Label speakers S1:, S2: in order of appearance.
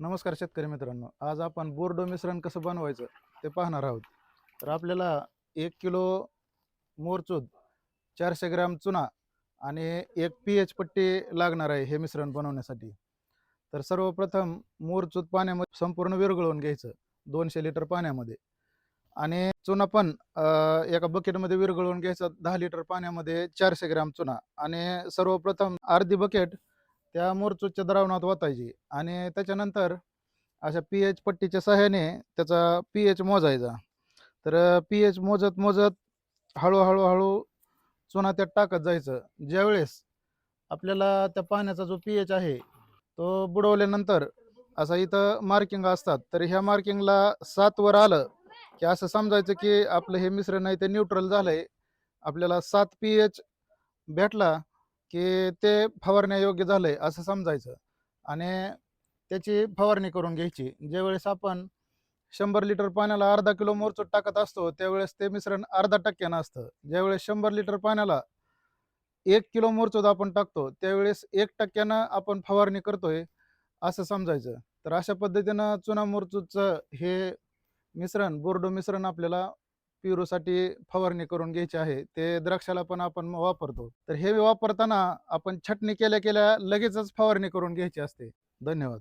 S1: नमस्कार शेतकरी मित्रांनो. आज आपण बोर्डो मिश्रण कसं बनवायचं ते पाहणार आहोत. तर आपल्याला एक किलो मोरचूद चारशे ग्रॅम चुना आणि एक पी एच पट्टी लागणार आहे हे मिश्रण बनवण्यासाठी. तर सर्वप्रथम मोरचूद पाण्यामध्ये संपूर्ण विरघळवून घ्यायचं दोनशे लिटर पाण्यामध्ये. आणि चुना पण एका बकेटमध्ये विरघळवून घ्यायचा दहा लिटर पाण्यामध्ये चारशे ग्रॅम चुना. आणि सर्वप्रथम अर्धी बकेट त्या मोरचूदच्या द्रावणात ओतायची आणि त्याच्यानंतर अशा पी एच पट्टीच्या सहाय्याने त्याचा पी एच मोजायचा. तर पी एच मोजत मोजत हळूहळू हळू चुना त्यात टाकत जायचं. ज्यावेळेस आपल्याला त्या पाण्याचा जो पी एच आहे तो बुडवल्यानंतर असा इथं मार्किंग असतात. तर ह्या मार्किंगला सात वर आलं की असं समजायचं की आपलं हे मिश्रण आहे ते न्यूट्रल झालंय. आपल्याला सात पी एच भेटला की ते फवारण्यायोग्य झालंय असं समजायचं. आणि त्याची फवारणी करून घ्यायची. ज्यावेळेस आपण शंभर लिटर पाण्याला अर्धा किलो मोरचूट टाकत असतो त्यावेळेस ते मिश्रण अर्धा टक्क्यानं असतं. ज्यावेळेस शंभर लिटर पाण्याला एक किलो मोरचूद आपण टाकतो त्यावेळेस एक टक्क्यानं आपण फवारणी करतोय असं समजायचं. तर अशा पद्धतीनं चुना मोरचूदचं हे मिश्रण बोर्डो मिश्रण आपल्याला पिरूसाठी फवारणी करून घ्यायची आहे ते द्राक्षाला पण आपण वापरतो. तर हे वापरताना आपण छटणी केल्या केल्या लगेचच फवारणी करून घ्यायची असते. धन्यवाद.